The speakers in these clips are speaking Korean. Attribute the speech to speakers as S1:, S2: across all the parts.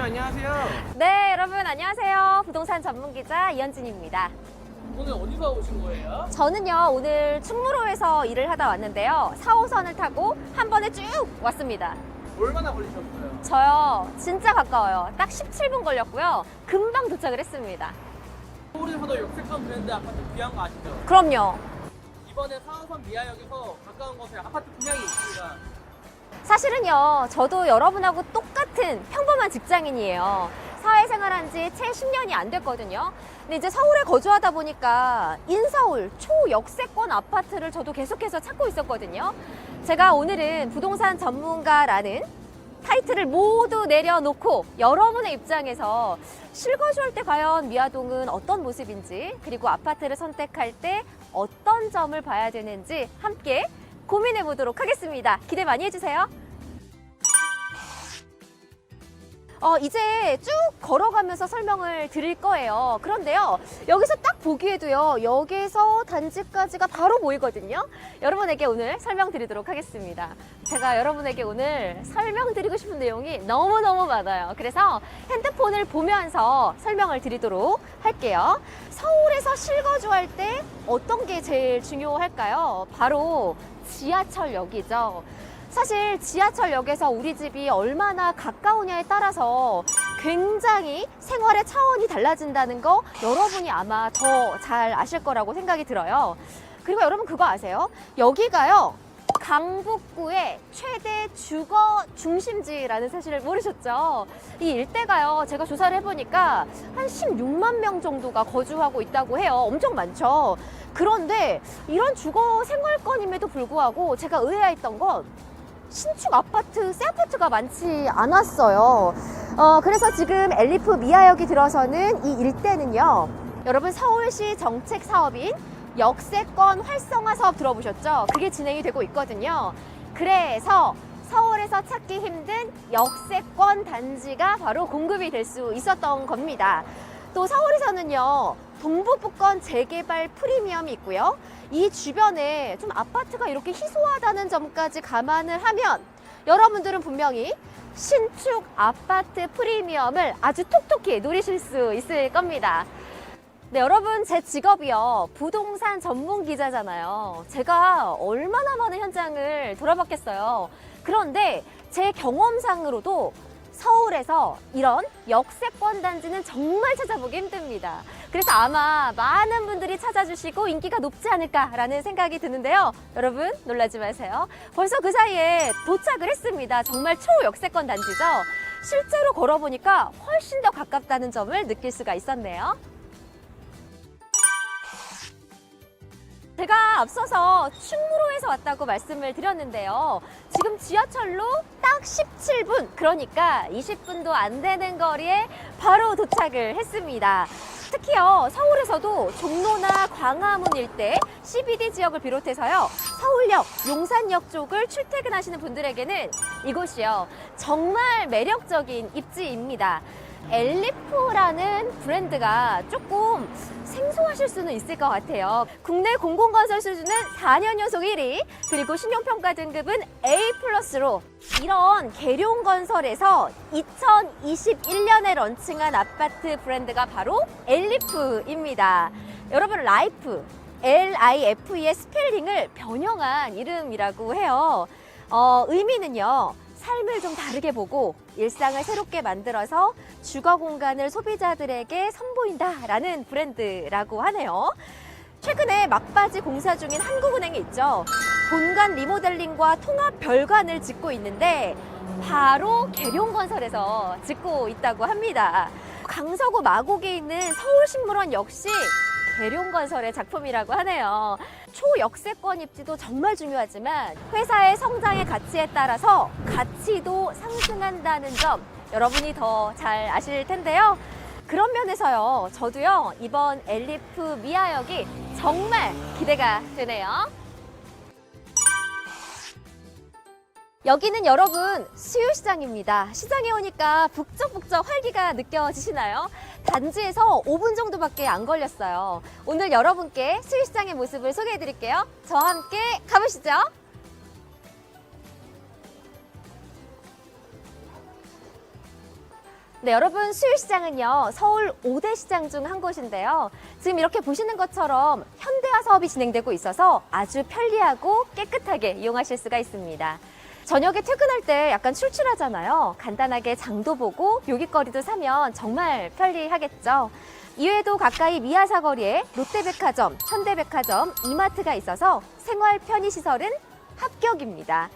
S1: 사장님 안녕하세요.
S2: 네, 여러분 안녕하세요. 부동산 전문 기자 이현진입니다.
S1: 오늘 어디서 오신 거예요?
S2: 저는요, 오늘 충무로에서 일을 하다 왔는데요. 4호선을 타고 한 번에 쭉 왔습니다.
S1: 얼마나 걸리셨어요?
S2: 저요, 진짜 가까워요. 딱 17분 걸렸고요. 금방 도착을 했습니다.
S1: 서울에서도 역세권 브랜드 아파트 귀한 거 아시죠?
S2: 그럼요.
S1: 이번에 4호선 미아역에서 가까운 곳에 아파트 분양이 있습니다.
S2: 사실은요, 저도 여러분하고 똑같은 평범한 직장인이에요. 사회생활한 지 채 10년이 안 됐거든요. 근데 이제 서울에 거주하다 보니까 인서울 초역세권 아파트를 저도 계속해서 찾고 있었거든요. 제가 오늘은 부동산 전문가라는 타이틀을 모두 내려놓고 여러분의 입장에서 실거주할 때 과연 미아동은 어떤 모습인지 그리고 아파트를 선택할 때 어떤 점을 봐야 되는지 함께 고민해 보도록 하겠습니다. 기대 많이 해주세요. 어, 이제 쭉 걸어가면서 설명을 드릴 거예요. 그런데요, 여기서 딱 보기에도요, 역에서 단지까지가 바로 보이거든요. 여러분에게 오늘 설명드리도록 하겠습니다. 제가 여러분에게 오늘 설명드리고 싶은 내용이 너무너무 많아요. 그래서 핸드폰을 보면서 설명을 드리도록 할게요. 서울에서 실거주할 때 어떤 게 제일 중요할까요? 바로 지하철역이죠. 사실 지하철역에서 우리 집이 얼마나 가까우냐에 따라서 굉장히 생활의 차원이 달라진다는 거 여러분이 아마 더 잘 아실 거라고 생각이 들어요. 그리고 여러분 그거 아세요? 여기가요. 강북구의 최대 주거 중심지라는 사실을 모르셨죠? 이 일대가요, 제가 조사를 해보니까 한 16만 명 정도가 거주하고 있다고 해요. 엄청 많죠? 그런데 이런 주거 생활권임에도 불구하고 제가 의아했던 건 신축 아파트, 새 아파트가 많지 않았어요. 어, 그래서 지금 엘리프 미아역이 들어서는 이 일대는요, 여러분 서울시 정책 사업인 역세권 활성화 사업 들어보셨죠? 그게 진행이 되고 있거든요. 그래서 서울에서 찾기 힘든 역세권 단지가 바로 공급이 될 수 있었던 겁니다. 또 서울에서는요, 동부북권 재개발 프리미엄이 있고요. 이 주변에 좀 아파트가 이렇게 희소하다는 점까지 감안을 하면 여러분들은 분명히 신축 아파트 프리미엄을 아주 톡톡히 누리실 수 있을 겁니다. 네, 여러분, 제 직업이요. 부동산 전문 기자잖아요. 제가 얼마나 많은 현장을 돌아봤겠어요. 그런데 제 경험상으로도 서울에서 이런 역세권 단지는 정말 찾아보기 힘듭니다. 그래서 아마 많은 분들이 찾아주시고 인기가 높지 않을까라는 생각이 드는데요. 여러분, 놀라지 마세요. 벌써 그 사이에 도착을 했습니다. 정말 초역세권 단지죠. 실제로 걸어보니까 훨씬 더 가깝다는 점을 느낄 수가 있었네요. 제가 앞서서 충무로에서 왔다고 말씀을 드렸는데요. 지금 지하철로 딱 17분, 그러니까 20분도 안 되는 거리에 바로 도착을 했습니다. 특히요, 서울에서도 종로나 광화문 일대, CBD 지역을 비롯해서요, 서울역, 용산역 쪽을 출퇴근하시는 분들에게는 이곳이요, 정말 매력적인 입지입니다. 엘리프라는 브랜드가 조금 생소하실 수는 있을 것 같아요. 국내 공공건설 수준은 4년 연속 1위, 그리고 신용평가 등급은 A 플러스로 이런 계룡건설에서 2021년에 런칭한 아파트 브랜드가 바로 엘리프입니다. 여러분 라이프, L-I-F의 스펠링을 변형한 이름이라고 해요. 어, 의미는요. 삶을 좀 다르게 보고 일상을 새롭게 만들어서 주거 공간을 소비자들에게 선보인다라는 브랜드라고 하네요. 최근에 막바지 공사 중인 한국은행이 있죠. 본관 리모델링과 통합 별관을 짓고 있는데 바로 계룡건설에서 짓고 있다고 합니다. 강서구 마곡에 있는 서울식물원 역시 계룡건설의 작품이라고 하네요. 초역세권 입지도 정말 중요하지만 회사의 성장의 가치에 따라서 가치도 상승한다는 점 여러분이 더 잘 아실 텐데요. 그런 면에서요, 저도요, 이번 엘리프 미아역이 정말 기대가 되네요. 여기는 여러분 수유시장입니다. 시장에 오니까 북적북적 활기가 느껴지시나요? 단지에서 5분 정도밖에 안 걸렸어요. 오늘 여러분께 수유시장의 모습을 소개해 드릴게요. 저와 함께 가보시죠. 네, 여러분 수유시장은요 서울 5대 시장 중 한 곳인데요. 지금 이렇게 보시는 것처럼 현대화 사업이 진행되고 있어서 아주 편리하고 깨끗하게 이용하실 수가 있습니다. 저녁에 퇴근할 때 약간 출출하잖아요. 간단하게 장도 보고 요깃거리도 사면 정말 편리하겠죠. 이외에도 가까이 미아사 거리에 롯데백화점, 현대백화점, 이마트가 있어서 생활 편의시설은 합격입니다.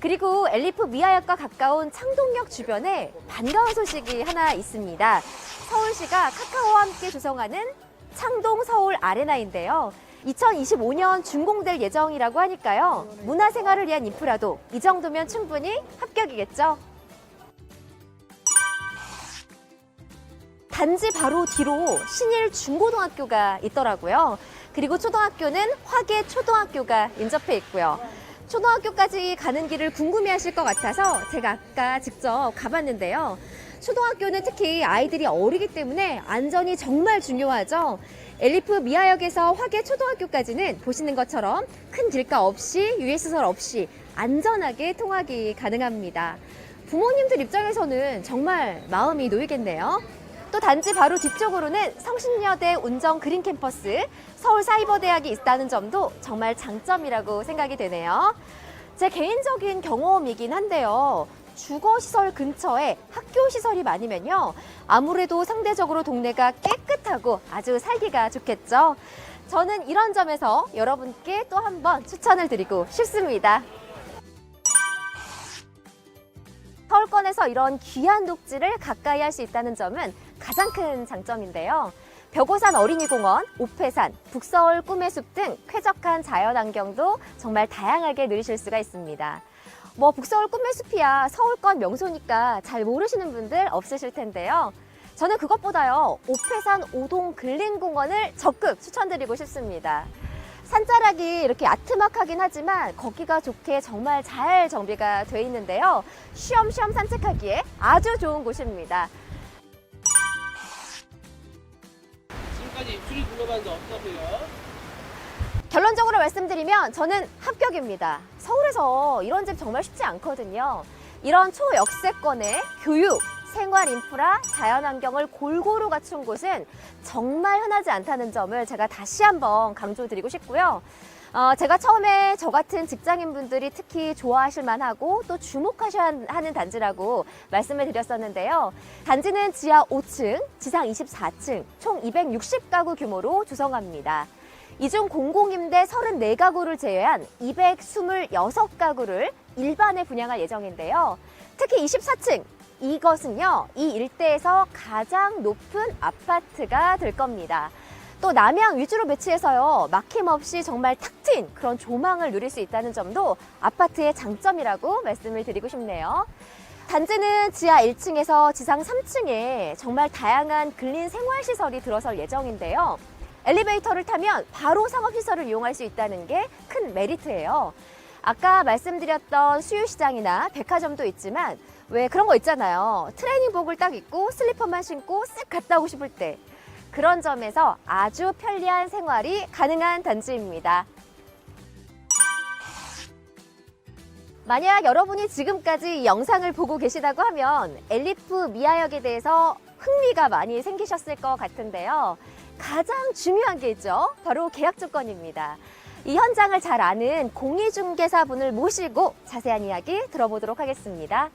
S2: 그리고 엘리프 미아역과 가까운 창동역 주변에 반가운 소식이 하나 있습니다. 서울시가 카카오와 함께 조성하는 창동 서울 아레나인데요. 2025년 준공될 예정이라고 하니까요. 문화생활을 위한 인프라도 이 정도면 충분히 합격이겠죠. 단지 바로 뒤로 신일 중고등학교가 있더라고요. 그리고 초등학교는 화계 초등학교가 인접해 있고요. 초등학교까지 가는 길을 궁금해 하실 것 같아서 제가 아까 직접 가봤는데요. 초등학교는 특히 아이들이 어리기 때문에 안전이 정말 중요하죠. 엘리프 미아역에서 화계 초등학교까지는 보시는 것처럼 큰 길가 없이 유해시설 없이 안전하게 통학이 가능합니다. 부모님들 입장에서는 정말 마음이 놓이겠네요. 또 단지 바로 뒤쪽으로는 성신여대 운정 그린 캠퍼스, 서울 사이버대학이 있다는 점도 정말 장점이라고 생각이 되네요. 제 개인적인 경험이긴 한데요. 주거시설 근처에 학교시설이 많으면요. 아무래도 상대적으로 동네가 깨끗하고 아주 살기가 좋겠죠. 저는 이런 점에서 여러분께 또 한 번 추천을 드리고 싶습니다. 서울권에서 이런 귀한 녹지를 가까이 할 수 있다는 점은 가장 큰 장점인데요. 벽오산 어린이공원, 옥회산, 북서울 꿈의 숲 등 쾌적한 자연환경도 정말 다양하게 누리실 수가 있습니다. 뭐 북서울 꿈의 숲이야 서울권 명소니까 잘 모르시는 분들 없으실 텐데요. 저는 그것보다요 옥회산 오동 근린공원을 적극 추천드리고 싶습니다. 산자락이 이렇게 아트막하긴 하지만 걷기가 좋게 정말 잘 정비가 돼 있는데요. 쉬엄쉬엄 산책하기에 아주 좋은 곳입니다.
S1: 지금까지 입술이 둘러봤는데 어떠세요?
S2: 결론적으로 말씀드리면 저는 합격입니다. 서울에서 이런 집 정말 쉽지 않거든요. 이런 초역세권의 교육, 생활 인프라, 자연환경을 골고루 갖춘 곳은 정말 흔하지 않다는 점을 제가 다시 한번 강조드리고 싶고요. 어, 제가 처음에 저 같은 직장인분들이 특히 좋아하실 만하고 또 주목하셔야 하는 단지라고 말씀을 드렸었는데요. 단지는 지하 5층, 지상 24층, 총 260가구 규모로 조성합니다. 이 중 공공임대 34가구를 제외한 226가구를 일반에 분양할 예정인데요. 특히 24층, 이것은요, 이 일대에서 가장 높은 아파트가 될 겁니다. 또 남양 위주로 배치해서요, 막힘없이 정말 탁 트인 그런 조망을 누릴 수 있다는 점도 아파트의 장점이라고 말씀을 드리고 싶네요. 단지는 지하 1층에서 지상 3층에 정말 다양한 근린 생활시설이 들어설 예정인데요. 엘리베이터를 타면 바로 상업시설을 이용할 수 있다는 게 큰 메리트예요. 아까 말씀드렸던 수유시장이나 백화점도 있지만 왜 그런 거 있잖아요. 트레이닝복을 딱 입고 슬리퍼만 신고 쓱 갔다 오고 싶을 때. 그런 점에서 아주 편리한 생활이 가능한 단지입니다. 만약 여러분이 지금까지 이 영상을 보고 계시다고 하면 엘리프 미아역에 대해서 흥미가 많이 생기셨을 것 같은데요. 가장 중요한 게 있죠. 바로 계약 조건입니다. 이 현장을 잘 아는 공익중개사분을 모시고 자세한 이야기 들어보도록 하겠습니다.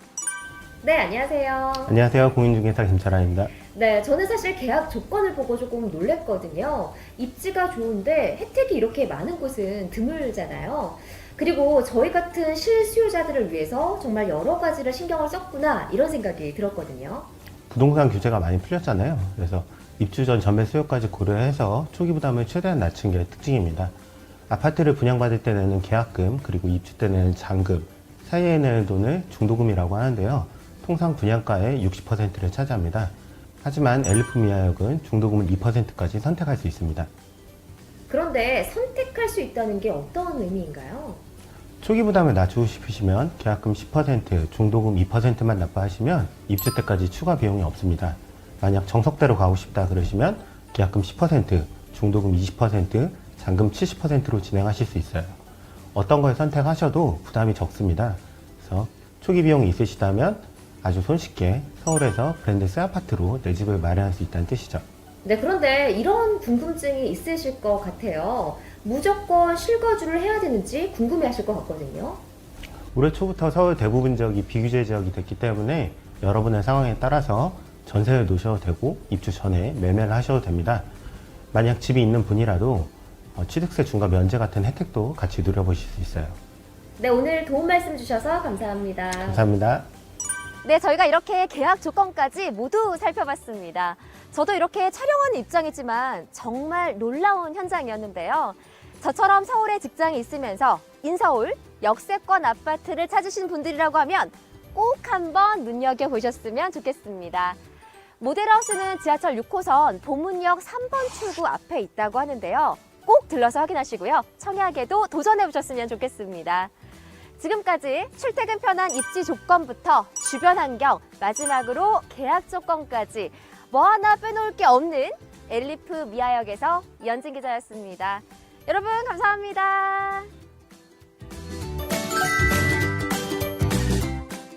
S2: 네, 안녕하세요.
S3: 안녕하세요. 공인중개사 김철아입니다.
S2: 네, 저는 사실 계약 조건을 보고 조금 놀랬거든요. 입지가 좋은데 혜택이 이렇게 많은 곳은 드물잖아요. 그리고 저희 같은 실수요자들을 위해서 정말 여러 가지를 신경을 썼구나 이런 생각이 들었거든요.
S3: 부동산 규제가 많이 풀렸잖아요. 그래서 입주 전 전매 수요까지 고려해서 초기 부담을 최대한 낮춘 게 특징입니다. 아파트를 분양받을 때 내는 계약금, 그리고 입주 때 내는 잔금, 사이에 내는 돈을 중도금이라고 하는데요. 통상 분양가의 60%를 차지합니다. 하지만 엘리프 미아역은 중도금을 2%까지 선택할 수 있습니다.
S2: 그런데 선택할 수 있다는 게 어떤 의미인가요?
S3: 초기 부담을 낮추고 싶으시면 계약금 10%, 중도금 2%만 납부하시면 입주 때까지 추가 비용이 없습니다. 만약 정석대로 가고 싶다 그러시면 계약금 10%, 중도금 20%, 잔금 70%로 진행하실 수 있어요. 어떤 걸 선택하셔도 부담이 적습니다. 그래서 초기 비용이 있으시다면 아주 손쉽게 서울에서 브랜드 새 아파트로 내 집을 마련할 수 있다는 뜻이죠.
S2: 네, 그런데 이런 궁금증이 있으실 것 같아요. 무조건 실거주를 해야 되는지 궁금해 하실 것 같거든요.
S3: 올해 초부터 서울 대부분 지역이 비규제 지역이 됐기 때문에 여러분의 상황에 따라서 전세를 놓으셔도 되고 입주 전에 매매를 하셔도 됩니다. 만약 집이 있는 분이라도 어, 취득세 중과 면제 같은 혜택도 같이 누려보실 수 있어요.
S2: 네, 오늘 도움 말씀 주셔서 감사합니다.
S3: 감사합니다.
S2: 네, 저희가 이렇게 계약 조건까지 모두 살펴봤습니다. 저도 이렇게 촬영하는 입장이지만 정말 놀라운 현장이었는데요. 저처럼 서울에 직장이 있으면서 인서울 역세권 아파트를 찾으신 분들이라고 하면 꼭 한번 눈여겨보셨으면 좋겠습니다. 모델하우스는 지하철 6호선 보문역 3번 출구 앞에 있다고 하는데요. 꼭 들러서 확인하시고요. 청약에도 도전해보셨으면 좋겠습니다. 지금까지 출퇴근 편한 입지 조건부터 주변 환경, 마지막으로 계약 조건까지 뭐 하나 빼놓을 게 없는 엘리프 미아역에서 이현진 기자였습니다. 여러분 감사합니다.